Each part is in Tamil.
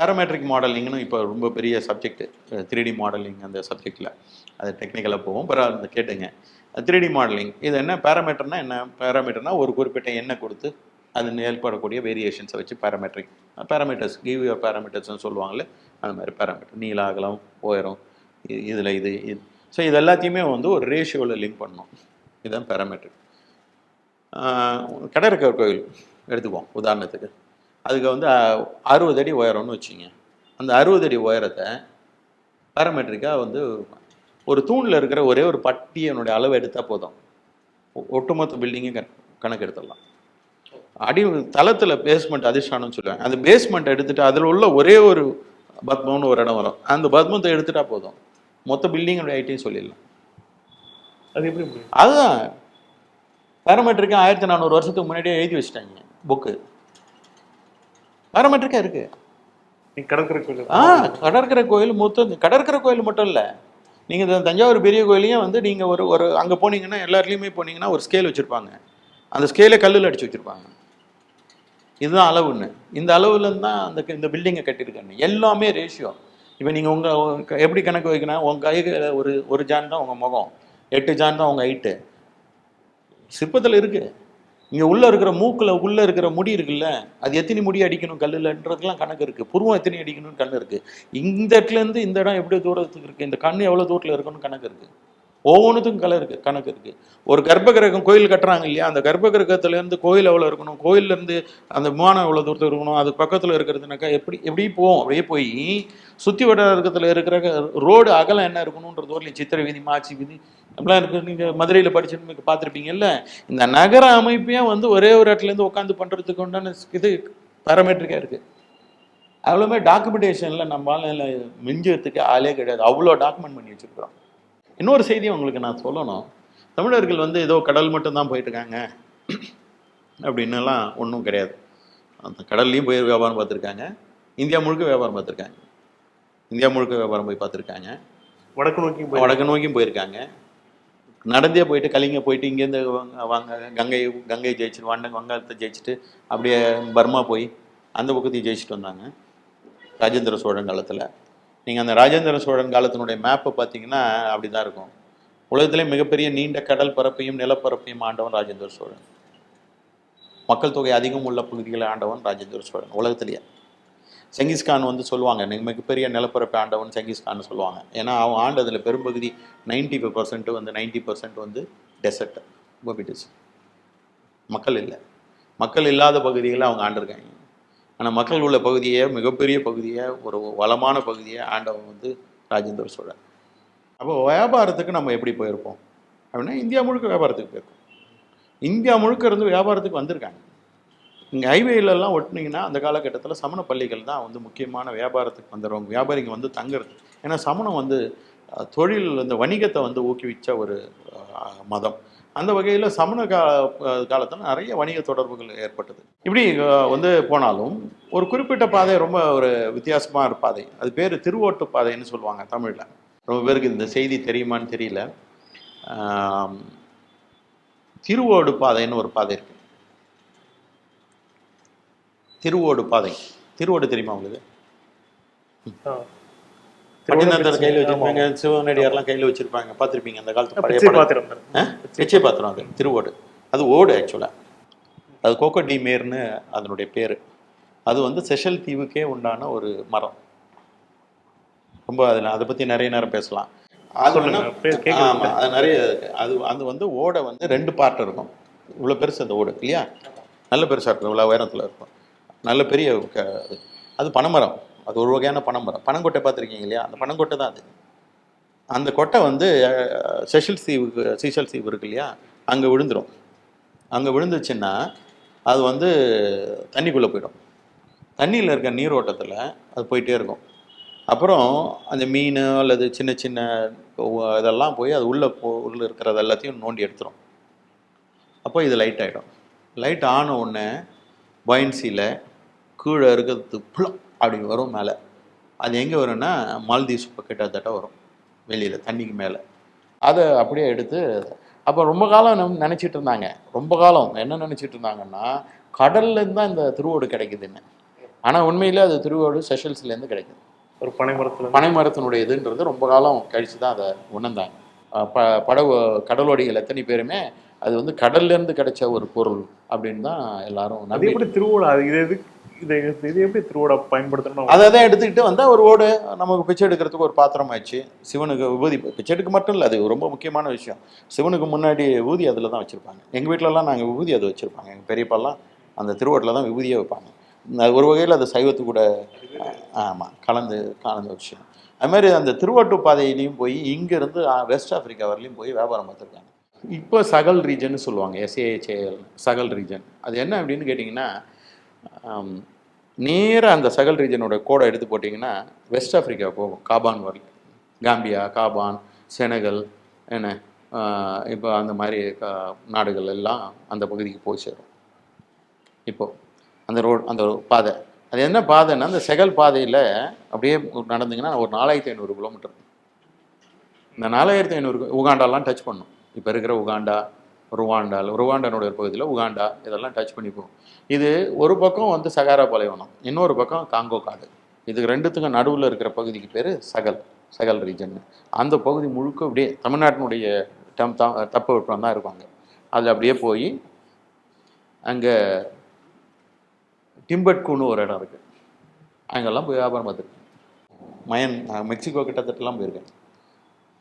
பேராமெட்ரிக் மாடலிங்னு இப்போ ரொம்ப பெரிய சப்ஜெக்ட் த்ரீடி மாடலிங் அந்த சப்ஜெக்டில் அது டெக்னிக்கலாக போகும். பரவாயில்ல கேட்டுங்க. த்ரீடி மாடலிங் இது என்ன பேராமீட்டர்னா என்ன? பேராமீட்டர்னா ஒரு குறிப்பிட்ட எண்ணெய் கொடுத்து அது ஏற்படக்கூடிய வேரியேஷன்ஸை வச்சு பேராமெட்ரிக் பேராமீட்டர்ஸ் கிவ் யுவர் பேராமீட்டர்ஸ்னு சொல்லுவாங்களே அந்த மாதிரி பேராமீட்டர் நீல அகலம் உயரம் இதில் இது இது. ஸோ இது எல்லாத்தையுமே வந்து ஒரு ரேஷியோவில் லிங்க் பண்ணணும் இதுதான் பேராமெட்ரிக் கடற்கரை கோயில் எடுத்துக்குவோம். உதாரணத்துக்கு. அதுக்கு வந்து அறுபது அடி உயரம்னு வச்சுங்க. அந்த அறுபது அடி உயரத்தை பேராமெட்ரிக்காக வந்து ஒரு தூணில் இருக்கிற ஒரே ஒரு பட்டியனுடைய அளவு எடுத்தால் போதும். ஒட்டுமொத்த பில்டிங்கும் கண கணக்கு எடுத்துடலாம் அடி தளத்தில் பேஸ்மெண்ட் அதிர்ஷ்டானம்னு சொல்லுவாங்க அந்த பேஸ்மெண்ட் எடுத்துட்டு அதில் உள்ள ஒரே ஒரு பத்மம்னு ஒரு இடம் வரும். அந்த பத்மத்தை எடுத்துட்டா போதும். மொத்த பில்டிங்கோட ஐட்டையும் சொல்லிடலாம். அது எப்படி முடியும்? அதுதான். பேராமெட்ரிக்கு ஆயிரத்தி நானூறு வருஷத்துக்கு முன்னாடியே எழுதி வச்சிட்டாங்க புக்கு பேராமெட்ரிக்கா இருக்கு. நீ கடற்கரை கோயில் ஆ கடற்கரை கோயில் மொத்தம் கடற்கரை கோயில் மட்டும் இல்லை. நீங்கள் இந்த தஞ்சாவூர் பெரிய கோயிலையும் வந்து நீங்கள் ஒரு ஒரு அங்கே போனீங்கன்னா எல்லாத்துலேயுமே போனீங்கன்னா ஒரு ஸ்கேல் வச்சுருப்பாங்க. அந்த ஸ்கேலை கல்லில் அடிச்சு வச்சுருப்பாங்க. இதுதான் அளவுன்னு. இந்த அளவுலேருந்து தான் அந்த இந்த பில்டிங்கை கட்டியிருக்காங்க. எல்லாமே ரேஷியோ இப்போ நீங்கள் உங்கள் எப்படி கணக்கு வைக்கணும் உங்கள் கைக்கு ஒரு ஒரு ஜான் தான் உங்கள் முகம். எட்டு ஜான் தான் உங்கள் ஹைட்டு சிற்பத்தில் இருக்கு. இங்கே உள்ளே இருக்கிற மூக்கில் உள்ளே இருக்கிற முடி இருக்குல்ல அது எத்தனை முடி அடிக்கணும் கல்லுலன்றதுலாம் கணக்கு இருக்குது புருவம் எத்தனை அடிக்கணும்னு கணக்கு இருக்குது இந்த இடத்துலேருந்து இந்த இடம் எப்படி தூரத்துக்கு இருக்குது இந்த கண் எவ்வளோ தூரத்தில் இருக்கணும்னு கணக்கு இருக்குது ஒவ்வொன்றுத்துக்கும் கலை இருக்கு கணக்கு இருக்குது ஒரு கர்ப்பகிரகம் கோயில் கட்டுறாங்க இல்லையா? அந்த கர்ப்பகிரகத்துலேருந்து கோயில் எவ்வளோ இருக்கணும்? கோயில்லேருந்து அந்த விமானம் எவ்வளோ தூரத்தில் இருக்கணும்? அது பக்கத்தில் இருக்கிறதுனாக்கா எப்படி எப்படி போவோம்? அப்படியே போய் சுற்றி வட்டாரத்தில் இருக்கிற ரோடு அகலம் என்ன இருக்கணுன்றது ஒரு சித்திரை வீதி மாச்சி வீதி அப்படிலாம் இருக்கு. நீங்கள் மதுரையில் படிச்சுன்னு பார்த்துருப்பீங்கல்ல? இந்த நகர அமைப்பையும் வந்து ஒரே ஒரு இடத்துலேருந்து உட்காந்து பண்ணுறதுக்கு உண்டான இது பேராமெட்ரிக்காக இருக்குது அவ்வளோமே டாக்குமெண்டேஷனில் நம்மளால மிஞ்சத்துக்கு ஆளே கிடையாது. அவ்வளோ டாக்குமெண்ட் பண்ணி வச்சுருக்கிறோம். இன்னொரு செய்தி உங்களுக்கு நான் சொல்லணும். தமிழர்கள் வந்து ஏதோ கடல் மட்டும்தான் போயிட்டு இருக்காங்க அப்படின்னுலாம் ஒன்றும் கிடையாது. அந்த கடல்லையும் போய் வியாபாரம் பார்த்துருக்காங்க. இந்தியா முழுக்க வியாபாரம் பார்த்துருக்காங்க. இந்தியா முழுக்க வியாபாரம் போய் பார்த்துருக்காங்க. வடக்கு நோக்கி போய் வடக்கு நோக்கியும் போயிருக்காங்க. நடந்தே போயிட்டு கலிங்க போயிட்டு இங்கேருந்து வாங்க- வாங்க கங்கை கங்கை ஜெயிச்சுட்டு வாண்ட வங்காளத்தை ஜெயிச்சுட்டு அப்படியே பர்மா போய் அந்த பக்கத்தையும் ஜெயிச்சுட்டு வந்தாங்க. ராஜேந்திர சோழன் காலத்தில். நீங்கள் அந்த ராஜேந்திர சோழன் காலத்தினுடைய மேப்பை பார்த்தீங்கன்னா அப்படி தான் இருக்கும். உலகத்திலே மிகப்பெரிய நீண்ட கடல் பரப்பையும் நிலப்பரப்பையும் ஆண்டவன் ராஜேந்திர சோழன். மக்கள் தொகை அதிகம் உள்ள பகுதிகளை ஆண்டவன் ராஜேந்திர சோழன் உலகத்திலேயே. செங்கிஸ்கான் வந்து சொல்லுவாங்க நீங்கள் மிகப்பெரிய நிலப்பரப்பை ஆண்டவன் செங்கிஸ்கான் சொல்லுவாங்க. ஏன்னா அவன் ஆண்டதில் பெரும்பகுதி நைன்டி ஃபைவ் பர்சன்ட் வந்து நைன்டி பர்சன்ட் வந்து டெசர்ட் கோபிடிஸ் மக்கள் இல்லை. மக்கள் இல்லாத பகுதிகளை அவங்க ஆண்டிருக்காங்க. ஆனால் மக்கள் உள்ள பகுதியை மிகப்பெரிய பகுதியை ஒரு வளமான பகுதியை ஆண்டவன் வந்து ராஜேந்திர சோழன் அப்போ வியாபாரத்துக்கு நம்ம எப்படி போயிருப்போம்? அப்படின்னா இந்தியா முழுக்க வியாபாரத்துக்கு போயிருக்கோம். இந்தியா முழுக்க இருந்து வியாபாரத்துக்கு வந்திருக்காங்க. இங்கே ஹைவேலெல்லாம் ஒட்டினீங்கன்னா அந்த காலகட்டத்தில் சமண பள்ளிகள் தான் வந்து முக்கியமான வியாபாரத்துக்கு வந்துடுவாங்க வியாபாரிங்க வந்து தங்குறது. ஏன்னா சமணம் வந்து தொழில் இந்த வணிகத்தை வந்து ஊக்குவிச்ச ஒரு மதம். அந்த வகையில் சமண கா காலத்தில் நிறைய வணிக தொடர்புகள் ஏற்பட்டது. இப்படி வந்து போனாலும் ஒரு குறிப்பிட்ட பாதை ரொம்ப ஒரு வித்தியாசமான ஒரு பாதை. அது பேர் திருவோட்டு பாதைன்னு சொல்லுவாங்க தமிழில். ரொம்ப பேருக்கு இந்த செய்தி தெரியுமான்னு தெரியல. திருவோடு பாதைன்னு ஒரு பாதை இருக்கு. திருவோடு பாதை. திருவோடு தெரியுமா உங்களுக்கு? பட்டினத்தார் கையில். வச்சிருப்பாங்க. சிவனடியார்லாம் கையில் வச்சிருப்பாங்க. பார்த்துருப்பீங்க அந்த காலத்து பழைய. பாத்திரம்? பிச்சை பாத்திரம் அது. திருவோடு. அது ஓடு ஆக்சுவலாக அது கோகோ டி மேர்னு அதனுடைய பேர். அது வந்து செஷல் தீவுக்கே உண்டான ஒரு மரம். ரொம்ப அதில் அதை பற்றி நிறைய நேரம் பேசலாம். அது சொல்லுங்க, வேணா- பேர் கேக்குது. ஆமா அது நிறைய. அது அது வந்து ஓடை வந்து ரெண்டு பார்ட் இருக்கும். இவ்வளோ பெருசு அந்த ஓடு இல்லையா? நல்ல பெருசாக இருக்கும். இவ்வளோ உயரத்தில் இருக்கும். நல்ல பெரிய. அது பனைமரம். அது ஒரு வகையான பனைமரம் பனங்கொட்டை பார்த்துருக்கீங்க இல்லையா? அந்த பனங்கொட்டை தான் அது. அந்த கொட்டை வந்து செஷல் தீவுக்கு சீஷல் தீவு இருக்கு இல்லையா? அங்கே விழுந்துடும் அங்கே விழுந்துச்சுன்னா அது வந்து தண்ணிக்குள்ளே போயிடும். தண்ணியில் இருக்க நீரோட்டத்தில் அது போயிட்டே இருக்கும். அப்புறம் அந்த மீன் அல்லது சின்ன சின்ன இதெல்லாம் போய் அது உள்ளே போ உள்ளே இருக்கிறது எல்லாத்தையும் நோண்டி எடுத்துரும். அப்போ இது லைட் ஆகிடும் லைட் ஆன உடனே பயன்சியில் கீழே இருக்கிறது புலம் அப்படி வரும் மேலே. அது எங்கே வரும்னா மால்தீவ்ஸ் கிட்டத்தட்ட வரும். வெளியில் தண்ணிக்கு மேலே. அதை அப்படியே எடுத்து அப்போ ரொம்ப காலம் நம் நினச்சிட்டு இருந்தாங்க. ரொம்ப காலம். என்ன நினச்சிட்டு இருந்தாங்கன்னா கடல்லேருந்து தான் இந்த திருவோடு கிடைக்குதுன்னு. ஆனால் உண்மையிலே அது திருவோடு செஷல்ஸ்லேருந்து கிடைக்குது. ஒரு பனை மரத்துல பனை மரத்தினுடைய இதுன்றது ரொம்ப காலம் கழித்து தான் அதை உணர்ந்தாங்க. ப படகு கடலோடிகள் எத்தனை பேருமே அது வந்து கடல்லேருந்து கிடைச்ச ஒரு பொருள் அப்படின்னு தான் எல்லாரும் அது அது இது எது இது இது எப்படி திருவோடா பயன்படுத்தணும் அதை தான் எடுத்துக்கிட்டு வந்து ஒரு ஓடு நமக்கு பிச்சை எடுக்கிறதுக்கு ஒரு பாத்திரம் ஆயிடுச்சு. சிவனுக்கு விபூதி பிச்சை எடுக்க மட்டும் இல்லை அது ரொம்ப முக்கியமான விஷயம். சிவனுக்கு முன்னாடி விபூதி அதில் தான் வச்சுருப்பாங்க. எங்கள் வீட்டிலலாம் நாங்கள் விபூதி அது வச்சுருப்பாங்க. எங்கள் பெரியப்பாலாம் அந்த திருவோட்டில் தான் விபூதியே வைப்பாங்க. அது ஒரு வகையில் அது சைவத்து கூட ஆமாம் கலந்து கலந்த விஷயம் அது மாதிரி அந்த திருவாட்டு பாதையிலையும் போய் இங்கேருந்து வெஸ்ட் ஆப்பிரிக்கா வரலையும் போய் வியாபாரம் பார்த்துருக்காங்க. இப்போ சகல் ரீஜன் சொல்லுவாங்க எஸ்ஏஹெச்ஏஎல் சகல் ரீஜன் அது என்ன அப்படின்னு கேட்டிங்கன்னா நேராக அந்த சகல் ரீஜனோட கோடை எடுத்து போட்டிங்கன்னா வெஸ்ட் ஆஃப்ரிக்கா போகும். காபான் வரல காம்பியா காபான் செனகல் என்ன இப்போ அந்த மாதிரி நாடுகள் எல்லாம் அந்த பகுதிக்கு போய் சேரும். இப்போது அந்த ரோடு அந்த பாதை. அது என்ன பாதைன்னா அந்த செகல் பாதையில் அப்படியே நடந்தீங்கன்னா ஒரு நாலாயிரத்தி ஐநூறு கிலோமீட்டர். இந்த நாலாயிரத்தி ஐநூறு உகாண்டாலாம் டச் பண்ணும். இப்போ இருக்கிற உகாண்டா ருவாண்டா ருவாண்டானுடைய பகுதியில் உகாண்டா இதெல்லாம் டச் பண்ணி போகும். இது ஒரு பக்கம் வந்து சகாரா பாலைவனம் இன்னொரு பக்கம் காங்கோ காடு. இதுக்கு ரெண்டுத்துக்கும் நடுவில் இருக்கிற பகுதிக்கு பேர் சகல் சகல் ரீஜன் அந்த பகுதி முழுக்க அப்படியே தமிழ்நாட்டினுடைய டம் த தப்பு விட்டம் தான் இருப்பாங்க அதில் அப்படியே போய் அங்கே டிம்பட்குன்னு ஒரு இடம் இருக்குது அங்கெல்லாம் போய் வியாபாரம் பார்த்துருக்கேன் மயன் மெக்சிகோ கிட்டத்தட்டலாம் போயிருக்கேன்.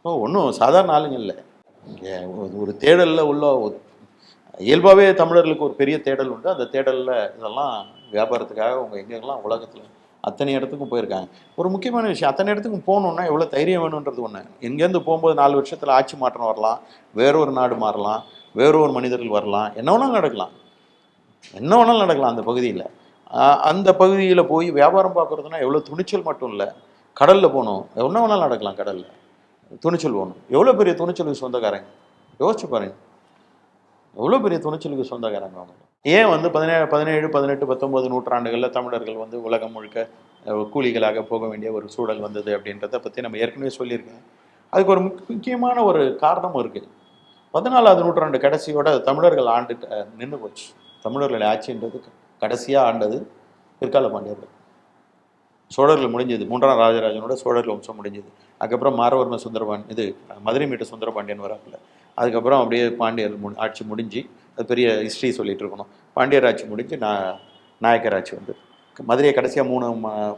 ஓ ஒன்றும் சாதாரண ஆளுங்க இல்லை. ஒரு தேடலில் உள்ள ஒரு- இயல்பாகவே தமிழர்களுக்கு ஒரு பெரிய தேடல் உண்டு. அந்த தேடலில் இதெல்லாம் வியாபாரத்துக்காக அவங்க எங்கெங்கெல்லாம் உலகத்தில் அத்தனை இடத்துக்கும் போயிருக்காங்க. ஒரு முக்கியமான விஷயம் அத்தனை இடத்துக்கும் போகணுன்னா எவ்வளோ தைரியம் வேணுன்றது ஒன்று எங்கேருந்து போகும்போது நாலு வருஷத்தில் ஆட்சி மாற்றம் வரலாம் வேறொரு நாடு மாறலாம் வேறொரு மனிதர்கள் வரலாம். என்ன வேணாலும் நடக்கலாம். என்ன வேணாலும் நடக்கலாம் அந்த பகுதியில். அந்த பகுதியில் போய் வியாபாரம் பார்க்குறதுனா எவ்வளோ துணிச்சல் மட்டும் இல்லை. கடலில் போகணும். என்ன வேணாலும் நடக்கலாம் கடலில். துணிச்சல் வேணும். எவ்வளோ பெரிய துணிச்சலுக்கு சொந்தக்காரங்க? யோசிச்சு பாருங்க. எவ்வளோ பெரிய துணிச்சலுக்கு சொந்தக்காரங்க அவங்க? ஏன் வந்து பதினேழு பதினேழு பதினெட்டு பத்தொன்பது நூற்றாண்டுகளில் தமிழர்கள் வந்து உலகம் முழுக்க கூலிகளாக போக வேண்டிய ஒரு சூழல் வந்தது அப்படின்றத பற்றி நம்ம ஏற்கனவே சொல்லியிருக்கேன் அதுக்கு ஒரு முக்கியமான ஒரு காரணமும் இருக்குது பதினாலாவது நூற்றாண்டு கடைசியோட தமிழர்கள் ஆண்டு நின்று போச்சு. தமிழர்கள் ஆட்சின்றது கடைசியாக ஆண்டது பிற்கால பாண்டியர்கள். சோழர்கள் முடிஞ்சது. மூன்றாம் ராஜராஜனோட சோழர்கள் வம்சம் முடிஞ்சது. அதுக்கப்புறம் மாரவர்ம சுந்தரபாண் இது மதுரை மீட்ட சுந்தரபாண்டியன் வராப்பில் அதுக்கப்புறம் அப்படியே பாண்டியர் மு ஆட்சி முடிஞ்சு அது பெரிய ஹிஸ்ட்ரி சொல்லிட்டு இருக்கணும். பாண்டியர் ஆட்சி முடிஞ்சு நான் நாயக்கர் ஆட்சி வந்து மதுரையை கடைசியாக மூணு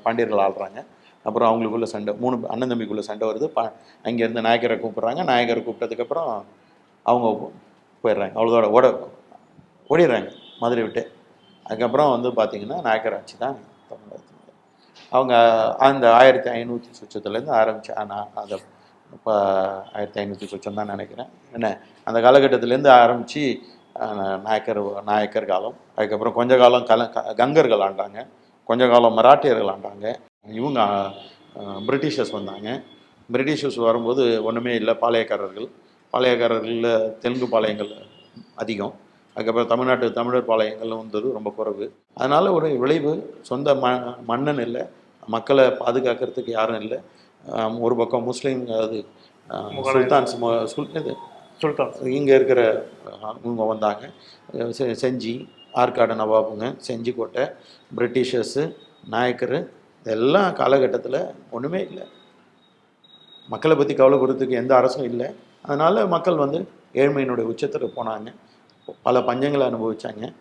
பாண்டியர்கள் ஆள்றாங்க. அப்புறம் அவங்களுக்குள்ள சண்டை மூணு அண்ணன் தம்பிக்குள்ள சண்டை வருது. பா அங்கேருந்து நாயக்கரை கூப்பிட்றாங்க. நாயக்கரை கூப்பிட்டதுக்கப்புறம் அவங்க போயிடுறாங்க. அவ்வளோதோட ஓட ஓடிடுறாங்க. மதுரை விட்டு. அதுக்கப்புறம் வந்து பார்த்தீங்கன்னா நாயக்கர் ஆட்சி தான் தமிழ்நாடு அவங்க அந்த ஆயிரத்தி ஐநூற்றி சொச்சத்துலேருந்து ஆரம்பிச்சு ஆனால் அதை இப்போ ஆயிரத்தி ஐநூற்றி சொச்சம் தான் நினைக்கிறேன். என்ன அந்த காலகட்டத்திலேருந்து ஆரம்பித்து நாயக்கர் நாயக்கர் காலம் அதுக்கப்புறம் கொஞ்ச காலம் கல க- கங்கர்கள் ஆண்டாங்க. கொஞ்ச காலம் மராட்டியர்கள் ஆண்டாங்க. இவங்க பிரிட்டிஷர்ஸ் வந்தாங்க. பிரிட்டிஷர்ஸ் வரும்போது ஒன்றுமே இல்லை பாளையக்காரர்கள். பாளையக்காரர்களில் தெலுங்கு பாளையங்கள் அதிகம். அதுக்கப்புறம் தமிழ்நாட்டு தமிழர் பாளையங்கள் வந்தது ரொம்ப குறைவு. அதனால் ஒரு விளைவு சொந்த ம மன்னன் இல்லை. மக்களை பாதுகாக்கிறதுக்கு யாரும் இல்லை. ஒரு பக்கம் முஸ்லீம் அது ஆ, முகலாயர். சுல்தான்ஸ் மு- சுல் இது சுல்தான். இங்கே இருக்கிற இவங்க வந்தாங்க. செஞ்சி ஆற்காடு நவாபுங்க செஞ்சிக்கோட்டை பிரிட்டிஷர்ஸு நாயக்கர் இதெல்லாம் காலகட்டத்தில் ஒன்றுமே இல்லை. மக்களை பற்றி கவலைப்படுறதுக்கு எந்த அரசும் இல்லை. அதனால் மக்கள் வந்து ஏழ்மையினுடைய உச்சத்தில் போனாங்க. பல பஞ்சங்களை அனுபவிச்சாங்க.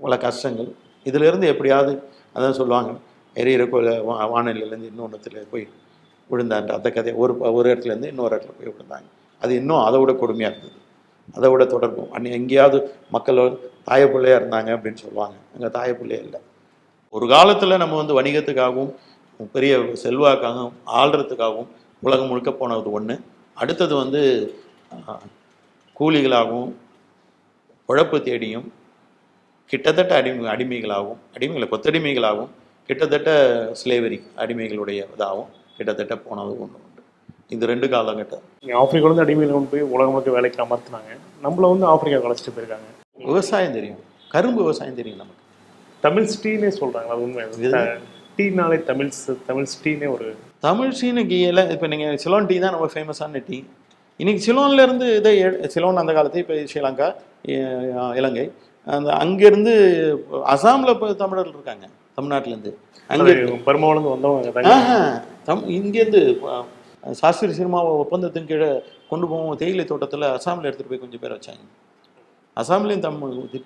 பல கஷ்டங்கள். இதிலிருந்து எப்படியாவது அதான் சொல்லுவாங்க எரியிற கோல வா வானிலையிலேருந்து இன்னொன்றுத்துல போய் விழுந்தான்ற அந்த கதை ஒரு ஒரு இடத்துலேருந்து இன்னொரு இடத்துல போய் விழுந்தாங்க. அது இன்னும் அதை விட கொடுமையாக இருந்தது. அதை விட தொடர்பும் அன்னை எங்கேயாவது மக்கள் தாய பிள்ளையாக இருந்தாங்க அப்படின்னு சொல்லுவாங்க. அங்கே தாய பிள்ளையே இல்லை. ஒரு காலத்தில் நம்ம வந்து வணிகத்துக்காகவும் பெரிய செல்வாக்காகவும் ஆள்றதுக்காகவும் உலகம் முழுக்க போனது ஒன்று அடுத்தது வந்து கூலிகளாகவும் உழப்பு தேடியும் கிட்டத்தட்ட அடிமை அடிமைகளாகவும் அடிமைகளை கொத்தடிமைகளாகவும் கிட்டத்தட்ட ஸ்லேவரி அடிமைகளுடைய இதாகவும் கிட்டத்தட்ட போனது ஒன்று உண்டு. இந்த ரெண்டு காலகட்டம். நீங்க ஆப்பிரிக்காலேருந்து அடிமையில் கொண்டு போய் உலகம் முழுக்க வேலைக்கு அமர்த்தினாங்க. நம்மள வந்து ஆப்பிரிக்கா கலைச்சிட்டு போயிருக்காங்க. விவசாயம் தெரியும். கரும்பு விவசாயம் தெரியும் நமக்கு. தமிழ் ஸ்டீனே சொல்றாங்க அது உண்மை? டீனாலே தமிழ் தமிழ் ஸ்டீனே ஒரு தமிழ் சீனுக்கு எல்லாம் இப்போ நீங்கள் சிலோன் டீ தான் நம்ம ஃபேமஸான டீ. இன்னைக்கு சிலோன்ல இருந்து இதை சிலோன் அந்த காலத்து இப்போ ஸ்ரீலங்கா இலங்கை. அந்த அங்கேருந்து அசாமில் இப்போ தமிழர்கள் இருக்காங்க. தமிழ்நாட்டிலேருந்து. அங்கே பர்மாவிலேருந்து வந்தவங்க தம் இங்கேருந்து சாஸ்திரி சினிமா ஒப்பந்தத்தின் கீழே கொண்டு போவோம் தேயிலை தோட்டத்தில் அசாமில் எடுத்துகிட்டு போய் கொஞ்சம் பேர் வச்சாங்க. அசாம்லேயும் தம்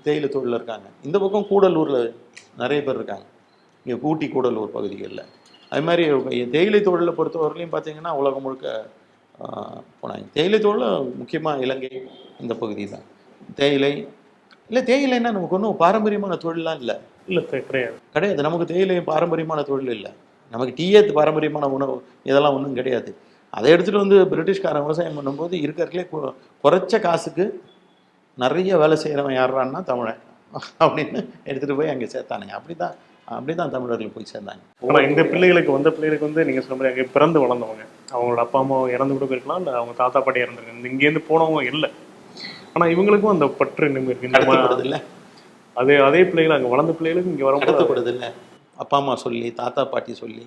தேயிலை தொழில் இருக்காங்க. இந்த பக்கம் கூடலூரில் நிறைய பேர் இருக்காங்க. இங்கே ஊட்டி கூடலூர் பகுதிகளில். அது மாதிரி தேயிலை தொழிலை பொறுத்தவரையிலையும் பார்த்தீங்கன்னா உலகம் முழுக்க போனாங்க. தேயிலை தொழில் முக்கியமாக இலங்கை இந்த பகுதி தான் தேயிலை இல்லை தேயிலைன்னா நமக்கு ஒன்றும் பாரம்பரியமான தொழிலாம் இல்லை. இல்லை கிடையாது. கிடையாது. நமக்கு தேயிலை பாரம்பரியமான தொழில் இல்லை. நமக்கு டீயே பாரம்பரியமான உணவு இதெல்லாம் ஒன்றும் கிடையாது. அதை எடுத்துகிட்டு வந்து பிரிட்டிஷ்காரன் விவசாயம் பண்ணும்போது இருக்கிறதுலே கு- குறைச்ச காசுக்கு நிறைய வேலை செய்கிறவன் யாரான்னா தமிழன். அப்படின்னு எடுத்துகிட்டு போய் அங்கே சேர்த்தானுங்க. அப்படி தான் அப்படி தான் தமிழர்கள் போய் சேர்ந்தாங்க. ஆனா இந்த பிள்ளைகளுக்கு வந்த பிள்ளைகளுக்கு வந்து நீங்க சொன்ன மாதிரி அங்கே பிறந்து வளர்ந்தவங்க. அவங்களோட அப்பா அம்மா இறந்து கூட போயிருக்கலாம் இல்லை அவங்க தாத்தா பாட்டி இறந்துருக்காங்க இங்கேருந்து போனவங்க இல்லை. ஆனா இவங்களுக்கும் அந்த பற்று கடத்தப்படுது இல்லை அதே அதே பிள்ளைகள் அங்கே வளர்ந்த பிள்ளைகளுக்கு இங்கே வர கடத்தப்படுது இல்லை அப்பா அம்மா சொல்லி தாத்தா பாட்டி சொல்லி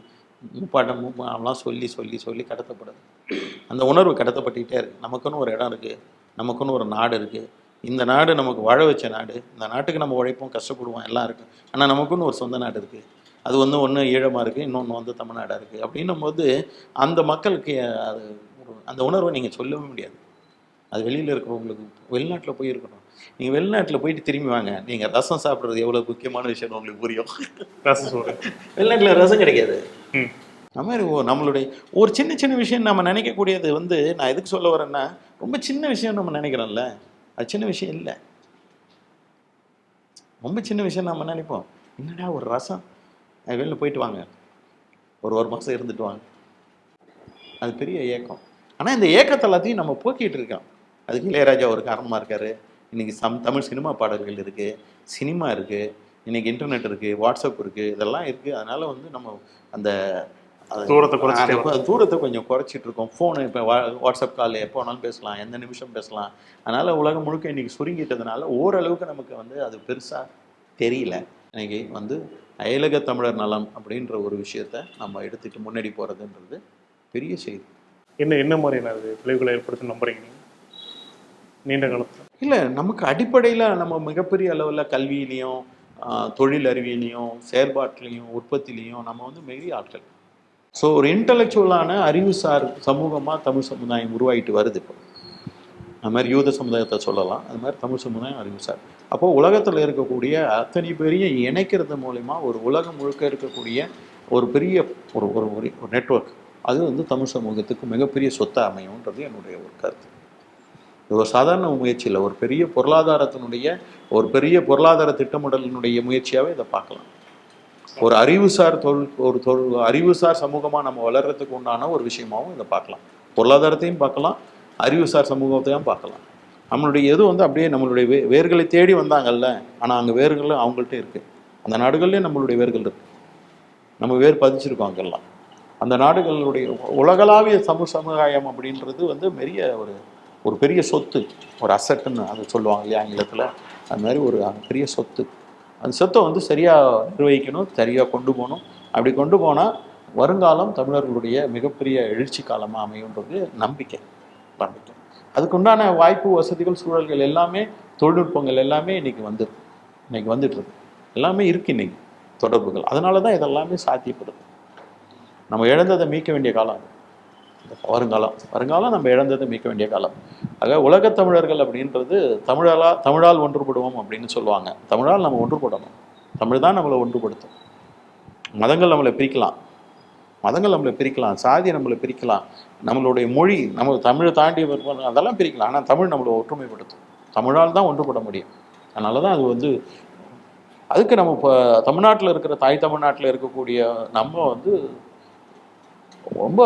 முப்பாட்டம் முப்பாலாம் சொல்லி சொல்லி சொல்லி கடத்தப்படுது. அந்த உணர்வு கடத்தப்பட்டுக்கிட்டே இருக்குது நமக்குன்னு ஒரு இடம் இருக்குது நமக்குன்னு ஒரு நாடு இருக்குது இந்த நாடு நமக்கு வாழ வச்ச நாடு. இந்த நாட்டுக்கு நம்ம உழைப்போம் கஷ்டப்படுவோம் எல்லாம் இருக்குது ஆனால் நமக்குன்னு ஒரு சொந்த நாடு இருக்குது அது வந்து ஒன்று ஈழமாக இருக்குது இன்னொன்று வந்து தமிழ்நாடாக இருக்குது அப்படின்னும் போது அந்த மக்களுக்கு அது அந்த உணர்வை நீங்கள் சொல்லவே முடியாது. அது வெளியில் இருக்கிறவங்களுக்கு வெளிநாட்டில் போய் இருக்கணும் நீங்கள் வெளிநாட்டில் போயிட்டு திரும்பி வாங்க. நீங்கள் ரசம் சாப்பிட்றது எவ்வளோ முக்கியமான விஷயம் உங்களுக்கு புரியும். ரசம் வெளிநாட்டில் ரசம் கிடைக்காது. ஓ- நம்மளுடைய ஒரு சின்ன சின்ன விஷயம் நம்ம நினைக்கக்கூடியது வந்து நான் எதுக்கு சொல்ல வரேன்னா ரொம்ப சின்ன விஷயம் நம்ம நினைக்கிறோம்ல. அது சின்ன விஷயம் இல்லை. ரொம்ப சின்ன விஷயம் நம்ம நினைப்போம். என்னடா ஒரு ரசம்? வெளில போயிட்டு வாங்க. ஒரு ஒரு மாதம் இருந்துட்டு வாங்க. அது பெரிய ஏக்கம். ஆனால் இந்த ஏக்கத்தை எல்லாத்தையும் நம்ம போக்கிட்டு இருக்கோம். அதுக்கு இளையராஜா ஒரு காரணமாக இருக்காரு. இன்னைக்கு சம் தமிழ் சினிமா பாடல்கள் இருக்குது சினிமா இருக்குது இன்னைக்கு இன்டர்நெட் இருக்குது வாட்ஸ்அப் இருக்குது இதெல்லாம் இருக்குது அதனால வந்து நம்ம அந்த தூரத்தை குறைச்சிட்டே அந்த கொ- தூரத்தை கொஞ்சம் குறைச்சிட்டு இருக்கோம் ஃபோனு இப்போ வாட்ஸ்அப் கால் எப்போ வேணாலும் பேசலாம் எந்த நிமிஷம் பேசலாம். அதனால உலகம் முழுக்க இன்னைக்கு சுருங்கிட்டதுனால ஓரளவுக்கு நமக்கு வந்து அது பெருசாக தெரியல. இன்னைக்கு வந்து அயலக தமிழர் நலம் அப்படின்ற ஒரு விஷயத்த நம்ம எடுத்துட்டு முன்னாடி போகிறதுன்றது பெரிய செய்தி. என்ன என்ன மாதிரியான விளைவுகளை ஏற்படுத்தி நம்புறீங்க? நீண்ட காலத்துல. இல்லை நமக்கு அடிப்படையில் நம்ம மிகப்பெரிய அளவில் கல்வியிலையும் தொழில் அறிவியலையும் செயல்பாட்டிலையும் உற்பத்திலையும் நம்ம வந்து மிக ஆட்கள் ஸோ ஒரு இன்டலெக்சுவலான அறிவுசார் சமூகமாக தமிழ் சமுதாயம் உருவாகிட்டு வருது இப்போ. அது மாதிரி யூத சமுதாயத்தை சொல்லலாம். அது மாதிரி தமிழ் சமுதாயம் அறிவுசார். அப்போது உலகத்தில் இருக்கக்கூடிய அத்தனை பெரிய இணைக்கிறது மூலிமா ஒரு உலகம் முழுக்க இருக்கக்கூடிய ஒரு பெரிய ஒரு ஒரு ஒரு நெட்வொர்க் அது வந்து தமிழ் சமூகத்துக்கு மிகப்பெரிய சொத்தை அமையும்ன்றது என்னுடைய ஒரு கருத்து. இது ஒரு சாதாரண முயற்சி இல்லை ஒரு பெரிய பொருளாதாரத்தினுடைய ஒரு பெரிய பொருளாதார திட்டமிடலினுடைய முயற்சியாகவே இதை பார்க்கலாம். ஒரு அறிவுசார் தொழில் ஒரு தொழில் அறிவுசார் சமூகமாக நம்ம வளர்றதுக்கு உண்டான ஒரு விஷயமாவும் இதை பார்க்கலாம். பொருளாதாரத்தையும் பார்க்கலாம் அறிவுசார் சமூகத்தையும் பார்க்கலாம். நம்மளுடைய இது வந்து அப்படியே நம்மளுடைய வே வேர்களை தேடி வந்தாங்கல்ல ஆனால் அங்கே வேர்கள் அவங்கள்ட்ட இருக்குது அந்த நாடுகள்லேயும் நம்மளுடைய வேர்கள் இருக்குது நம்ம வேர் பதிச்சிருக்கோம் அங்கெல்லாம். அந்த நாடுகளுடைய உலகளாவிய சமூக சமுதாயம் அப்படின்றது வந்து பெரிய ஒரு ஒரு பெரிய சொத்து ஒரு அசட்டுன்னு அதை சொல்லுவாங்க இல்லையா ஆங்கிலத்தில்? அது மாதிரி ஒரு பெரிய சொத்து. அந்த சொத்தை வந்து சரியாக நிர்வகிக்கணும் சரியாக கொண்டு போகணும். அப்படி கொண்டு போனால் வருங்காலம் தமிழர்களுடைய மிகப்பெரிய எழுச்சி காலமாக அமையுன்றது நம்பிக்கை நம்பிக்கை. அதுக்குண்டான வாய்ப்பு வசதிகள் சூழல்கள் எல்லாமே தொழில்நுட்பங்கள் எல்லாமே இன்றைக்கி வந்துருக்கு இன்றைக்கி வந்துட்டுருக்கு. எல்லாமே இருக்குது இன்றைக்கி தொடர்புகள். அதனால தான் இதெல்லாமே சாத்தியப்படுது. நம்ம இழந்ததை மீட்க வேண்டிய காலம் அது. வருங்காலம். வருங்காலம் நம்ம இழந்ததை மீட்க வேண்டிய காலம். ஆக உலக தமிழர்கள் அப்படின்றது தமிழாலா தமிழால் ஒன்றுபடுவோம் அப்படின்னு சொல்லுவாங்க. தமிழால் நம்ம ஒன்றுபடணும். தமிழ் தான் நம்மளை ஒன்றுபடுத்தும். மதங்கள் நம்மளை பிரிக்கலாம். மதங்கள் நம்மளை பிரிக்கலாம். சாதி நம்மளை பிரிக்கலாம். நம்மளுடைய மொழி நம்ம தமிழை தாண்டி வருவாங்க அதெல்லாம் பிரிக்கலாம். ஆனால் தமிழ் நம்மளை ஒற்றுமைப்படுத்தும். தமிழால் தான் ஒன்றுபட முடியும். அதனால தான் அது வந்து அதுக்கு நம்ம இப்போ தமிழ்நாட்டில் இருக்கிற தாய் தமிழ்நாட்டில் இருக்கக்கூடிய நம்ம வந்து ரொம்ப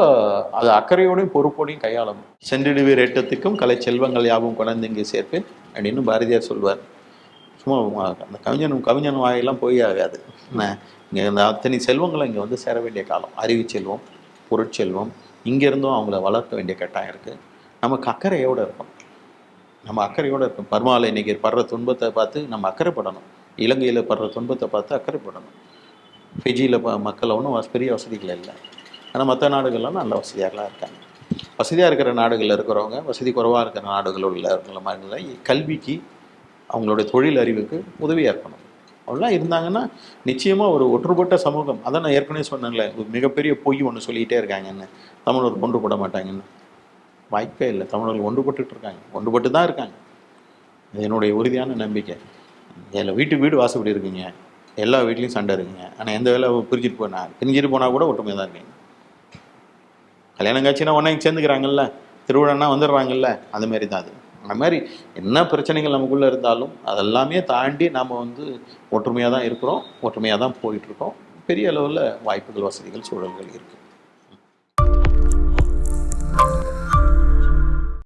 அது அக்கறையோடையும் பொறுப்போடையும் கையாளணும். சென்றிடுவீர் எட்டத்துக்கும் கலை செல்வங்கள் யாவும் கொண்டாந்து இங்கே சேர்ப்பேன். அப்படின்னு பாரதியார் சொல்வார். சும்மா அந்த கவிஞனும் கவிஞன் வாயெல்லாம் போய் ஆகாது. இங்கே இந்த அத்தனை செல்வங்களை இங்கே வந்து சேர வேண்டிய காலம். அறிவு செல்வம் பொருட்செல்வம் இங்கேருந்தும் அவங்கள வளர்க்க வேண்டிய கட்டாயம் இருக்குது நமக்கு அக்கறையோடு இருக்கும் நம்ம அக்கறையோடு இருக்கும் பர்மாவில் இன்னைக்கு படுற துன்பத்தை பார்த்து நம்ம அக்கறைப்படணும். இலங்கையில் படுற துன்பத்தை பார்த்து அக்கறைப்படணும். ஃபிஜியில் ப மக்கள் ஒன்றும் பெரிய வசதிகள் இல்லை. ஆனால் மற்ற நாடுகள்லாம் நல்ல வசதியாகலாம் இருக்காங்க. வசதியாக இருக்கிற நாடுகளில் இருக்கிறவங்க வசதி குறைவாக இருக்கிற நாடுகளில் உள்ள இருக்கிற மாதிரி கல்விக்கு அவங்களுடைய தொழில் அறிவுக்கு உதவியாக இருக்கணும் அவங்களாம் இருந்தாங்கன்னா நிச்சயமாக ஒரு ஒற்றுப்பட்ட சமூகம். அதான் நான் ஏற்கனவே சொன்னேன்ல ஒரு மிகப்பெரிய பொய் ஒன்று சொல்லிக்கிட்டே இருக்காங்கன்னு. தமிழர் ஒன்றுபட மாட்டாங்கன்னு. வாய்ப்பே இல்லை. தமிழர்கள் ஒன்றுபட்டு இருக்காங்க. ஒன்றுபட்டு தான் இருக்காங்க. என்னுடைய உறுதியான நம்பிக்கை. இதில் வீட்டுக்கு வீடு வாசப்படி இருக்குங்க. எல்லா வீட்லேயும் சண்டை இருக்குங்க. ஆனால் எந்த வேலை பிரிஞ்சுட்டு போனால் பிரிஞ்சுட்டு போனால் கூட ஒற்றுமையாக தான் இருக்கீங்க. கல்யாணம் காட்சினா ஒன்றா சேர்ந்துக்கிறாங்கல்ல? திருவிழான்னா வந்துடுறாங்கல்ல? அந்த மாதிரி தான் அது அந்த மாதிரி என்ன பிரச்சனைகள் நமக்குள்ளே இருந்தாலும் அதெல்லாமே தாண்டி நாம் வந்து ஒற்றுமையாக தான் இருக்கிறோம் ஒற்றுமையாக தான் போயிட்டுருக்கோம் பெரிய அளவில் வாய்ப்புகள் வசதிகள் சூழல்கள் இருக்குது